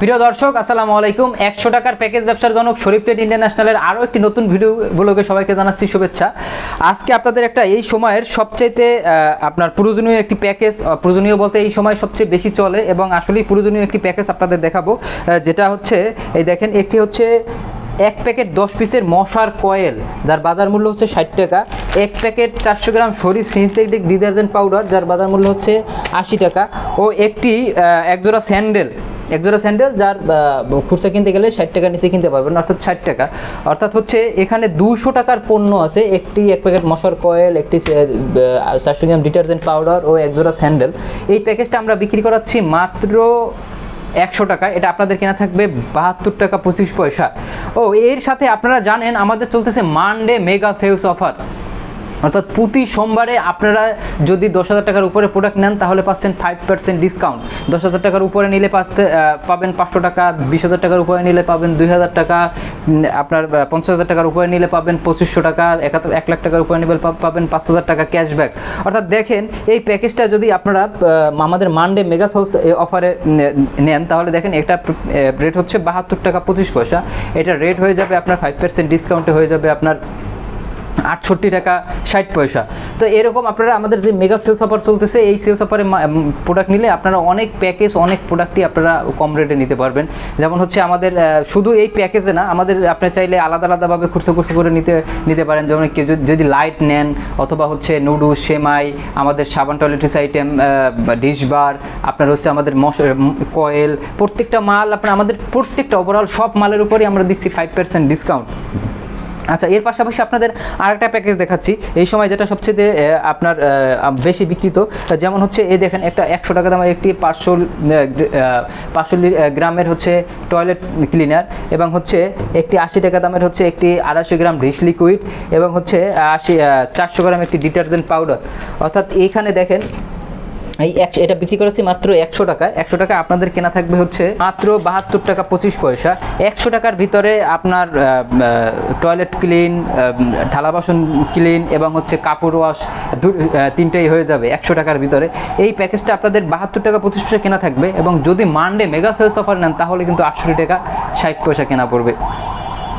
প্রিয় দর্শক, আসসালামু আলাইকুম। একশো টাকার প্যাকেজ ব্যবসার জনক শরীফ ট্রেড ইন্টারন্যাশনালের আরও একটি নতুন ভিডিও ব্লগে সবাইকে জানাচ্ছি শুভেচ্ছা। আজকে আপনাদের একটা এই সময়ের সবচাইতে আপনার প্রয়োজনীয় একটি প্যাকেজ প্রয়োজনীয় বলতে এই সময় সবচেয়ে বেশি চলে এবং আসলেই প্রয়োজনীয় একটি প্যাকেজ আপনাদের দেখাবো যেটা হচ্ছে, এই দেখেন, একটি হচ্ছে এক প্যাকেট দশ পিসের মশার কয়েল, যার বাজার মূল্য হচ্ছে ষাট টাকা। এক প্যাকেট চারশো gram Sharif synthetic detergent powder, যার বাজার মূল্য হচ্ছে আশি টাকা। ও একটি একজোড়া স্যান্ডেল একজোড়া স্যান্ডেল, যার খুচরা কিনতে গেলে ষাট টাকার নিচে কিনতে পারবেন, অর্থাৎ ষাট টাকা। অর্থাৎ হচ্ছে এখানে দুশো টাকার পণ্য আছে, একটি এক প্যাকেট মশার কয়েল, একটি চারশো গ্রাম ডিটারজেন্ট পাউডার ও এক একজোড়া স্যান্ডেল। এই প্যাকেজটা আমরা বিক্রি করাচ্ছি মাত্র একশো টাকা, এটা আপনাদের কেনা থাকবে বাহাত্তর টাকা পঁচিশ পয়সা। ও, এর সাথে আপনারা জানেন, আমাদের চলতেছে মানডে মেগা সেলস অফার অর্থাৎ প্রতি সোমবারে আপনারা যদি দশ হাজার টাকার উপরে প্রোডাক্ট নেন, তাহলে পাচ্ছেন ফাইভ পার্সেন্ট ডিসকাউন্ট দশ হাজার টাকার উপরে নিলে পাবেন পাঁচশো টাকা, বিশ হাজার টাকার উপরে নিলে পাবেন দুই হাজার টাকা আপনার পঞ্চাশ হাজার টাকার উপরে নিলে পাবেন পঁচিশশো টাকা, এক লাখ টাকার উপরে নিলে পাবেন পাঁচ হাজার টাকা ক্যাশব্যাক অর্থাৎ দেখেন, এই প্যাকেজটা যদি আপনারা আমাদের মানডে মেগা সেলস অফারে নেন, তাহলে দেখেন এটা রেট হচ্ছে বাহাত্তর টাকা পঁচিশ পয়সা। এটা রেট হয়ে যাবে আপনার ফাইভ পার্সেন্ট ডিসকাউন্টে হয়ে যাবে আপনার আটষট্টি টাকা, ষাট পয়সা। তো এরকম আপনারা আমাদের যে মেগা সেলস অফার চলতেছে, এই সেলস অফারে প্রোডাক্ট নিলে আপনারা অনেক প্যাকেজ অনেক প্রোডাক্টই আপনারা কম রেটে নিতে পারবেন। যেমন হচ্ছে আমাদের শুধু এই প্যাকেজে না, আমাদের আপনার চাইলে আলাদা আলাদাভাবে খুচরো খুচরো করে নিতে নিতে পারেন। যেমন কেউ যদি- লাইট নেন, অথবা হচ্ছে নুডলস সেমাই আমাদের সাবান টয়লেট্রিস আইটেম ডিশ বার আপনার হচ্ছে আমাদের মশ কয়েল প্রত্যেকটা মাল আপনার আমাদের, প্রত্যেকটা ওভারঅল সব মালের উপরেই আমরা দিচ্ছি ফাইভ পার্সেন্ট ডিসকাউন্ট আচ্ছা এর পাশাপাশি আপনাদের আরেকটা প্যাকেজ দেখাচ্ছি। এই সময় যেটা সবচেয়ে আপনার বেশি বিক্রিত যেমন হচ্ছে, এই দেখেন, একটা একশো টাকা দামের একটি পাঁচশো পাঁচশো গ্রামের হচ্ছে টয়লেট ক্লিনার এবং হচ্ছে একটি আশি টাকা দামের হচ্ছে একটি আড়াইশো গ্রাম ডিশ লিকুইড এবং হচ্ছে আশি চারশো গ্রাম একটি ডিটারজেন্ট পাউডার অর্থাৎ এইখানে দেখেন এই এটা বিক্রি করেছি মাত্র একশো টাকা। একশো টাকা আপনাদের কেনা থাকবে হচ্ছে মাত্র বাহাত্তর টাকা পঁচিশ পয়সা। একশো টাকার ভিতরে আপনার টয়লেট ক্লিন থালা বাসন ক্লিন এবং হচ্ছে কাপড় ওয়াশ তিনটেই হয়ে যাবে একশো টাকার ভিতরে। এই প্যাকেজটা আপনাদের বাহাত্তর টাকা পঁচিশ পয়সা কেনা থাকবে এবং যদি মানডে মেগা সেলস অফার নেন তাহলে কিন্তু আটষট্টি টাকা ষাট পয়সা কেনা পড়বে।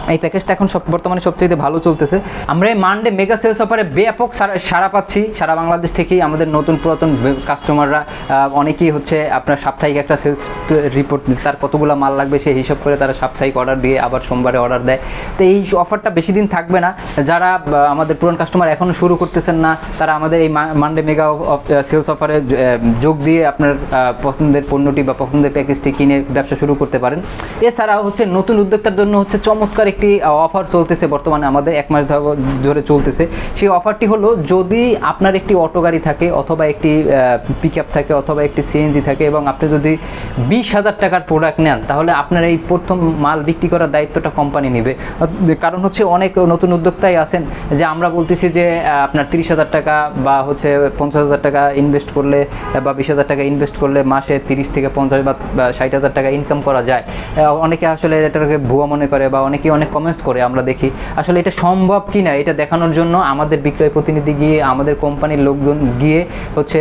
এই প্যাকেজটা এখন সব বর্তমানে সবচেয়ে ভালো চলতেছে। আমরা এই মানডে মেগা সেলস অফারে ব্যাপক সারা- পাচ্ছি। সারা বাংলাদেশ থেকেই আমাদের নতুন পুরাতন কাস্টমাররা অনেকেই হচ্ছে আপনার সাপ্তাহিক একটা সেলস রিপোর্ট তার কতগুলো মাল লাগবে সেই হিসাব করে তারা সাপ্তাহিক অর্ডার দিয়ে আবার সোমবারে অর্ডার দেয়। তো এই অফারটা বেশি দিন থাকবে না। যারা আমাদের পুরান কাস্টমার এখনও শুরু করতেছেন না, তারা আমাদের এই মানডে মেগা সেলস অফারে যোগ দিয়ে আপনার পছন্দের পণ্যটি বা পছন্দের প্যাকেজটি কিনে ব্যবসা শুরু করতে পারেন। এছাড়াও হচ্ছে নতুন উদ্যোক্তার জন্য হচ্ছে চমৎকার একটি অফার চলতেছে বর্তমানে আমাদের এক মাস ধরে চলতেছে। সেই অফারটি হলো যদি আপনার একটি অটো গাড়ি থাকে অথবা একটি পিক থাকে অথবা একটি সিএনজি থাকে এবং আপনি যদি বিশ হাজার টাকার প্রোডাক্ট নেন, তাহলে আপনার এই প্রথম মাল বিক্রি করার দায়িত্বটা কোম্পানি নেবে। কারণ হচ্ছে অনেক নতুন উদ্যোক্তাই আছেন যে আমরা বলতেছি যে আপনার তিরিশ হাজার টাকা বা হচ্ছে পঞ্চাশ হাজার টাকা ইনভেস্ট করলে, বা বিশ হাজার টাকা ইনভেস্ট করলে মাসে তিরিশ থেকে পঞ্চাশ বা ষাট হাজার টাকা ইনকাম করা যায়। অনেকে আসলে এটাকে ভুয়া মনে করে বা অনেকে অনেক কমেন্টস করে আমরা দেখি, আসলে এটা সম্ভব কি না এটা দেখানোর জন্য আমাদের বিক্রয় প্রতিনিধি গিয়ে, আমাদের কোম্পানির লোকজন গিয়ে হচ্ছে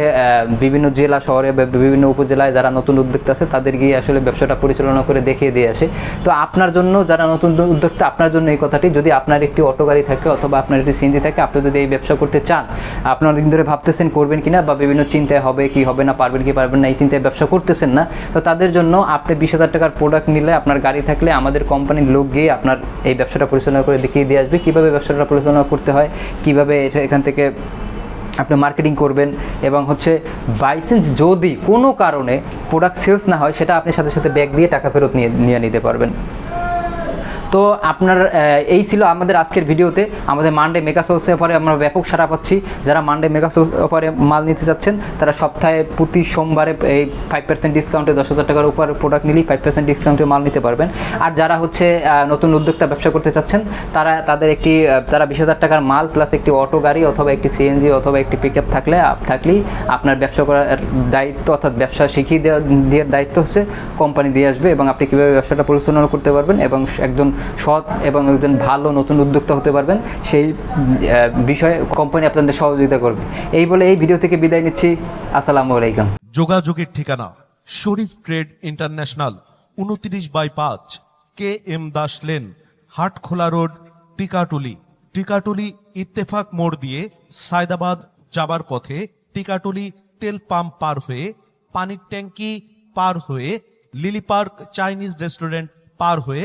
বিভিন্ন জেলা শহরে বা বিভিন্ন উপজেলায় যারা নতুন উদ্যোক্তা আছে, তাদের গিয়ে আসলে ব্যবসাটা পরিচালনা করে দেখিয়ে দিয়ে আসে। তো আপনার জন্য যারা নতুন উদ্যোক্তা, আপনার জন্য এই কথাটি, যদি আপনার একটি অটো গাড়ি থাকে অথবা আপনার একটি সিএনজি থাকে, আপনি যদি এই ব্যবসা করতে চান আপনার দিন ধরে ভাবতেছেন করবেন কিনা বা বিভিন্ন চিন্তায় হবে কি হবে না, পারবেন কি পারবেন না, এই চিন্তায় ব্যবসা করতেছেন না, তো তাদের জন্য আপনি বিশ হাজার টাকার প্রোডাক্ট নিলে, আপনার গাড়ি থাকলে আমাদের কোম্পানির লোক গিয়ে আপনার এই ব্যবসাটা পরিচালনা করে দেখিয়ে দিয়ে আসবে। কীভাবে ব্যবসাটা পরিচালনা করতে হয়, কীভাবে এটা এখান থেকে আপনি মার্কেটিং করবেন এবং হচ্ছে বাইসেন্স যদি কোনো কারণে প্রোডাক্ট সেলস না হয়, সেটা আপনি সাথে সাথে ব্যাগ দিয়ে টাকা ফেরত নিয়ে নিয়ে নিতে পারবেন। তো আপনার এই ছিল আমাদের আজকের ভিডিওতে। আমাদের মানডে মেগা সোর্স অফারে আমরা ব্যাপক সারা পাচ্ছি। যারা মানডে মেগা সোর্স অফারে মাল নিতে চাচ্ছেন, তারা সপ্তাহে প্রতি সোমবারে এই ফাইভ পার্সেন্ট ডিসকাউন্টে দশ হাজার টাকার উপর প্রোডাক্ট নিলেই ফাইভ পার্সেন্ট ডিসকাউন্টে মাল নিতে পারবেন। আর যারা হচ্ছে নতুন উদ্যোক্তা ব্যবসা করতে চাচ্ছেন, তারা, তাদের একটি তারা বিশ হাজার টাকার মাল প্লাস একটি অটো গাড়ি অথবা একটি সিএনজি অথবা একটি পিক আপ থাকলে থাকলেই আপনার ব্যবসা করার দায়িত্ব অর্থাৎ ব্যবসা শিখিয়ে দেওয়ার দায়িত্ব হচ্ছে কোম্পানি দিয়ে আসবে এবং আপনি কীভাবে ব্যবসাটা পরিচালনা করতে পারবেন এবং একজন সৎ এবং একজন ভালো নতুন উদ্যোক্তা হতে পারবেন, সেই বিষয়ে কোম্পানি আপনাদের সহযোগিতা করবে। এই বলে এই ভিডিও থেকে বিদায় নিচ্ছি। আসসালামু আলাইকুম। যোগাযোগের ঠিকানা, শরীফ ট্রেড ইন্টারন্যাশনাল, উনত্রিশ বাই পাঁচ, K M Das lane, Hatkhola road, Tikatuli. Tikatuli Ittefaq মোড় দিয়ে সায়দাবাদ যাবার পথে টিকাটুলি তেল পাম্প পার হয়ে, পানির ট্যাঙ্কি পার হয়ে, লিলি পার্ক চাইনিজ রেস্টুরেন্ট পার হয়ে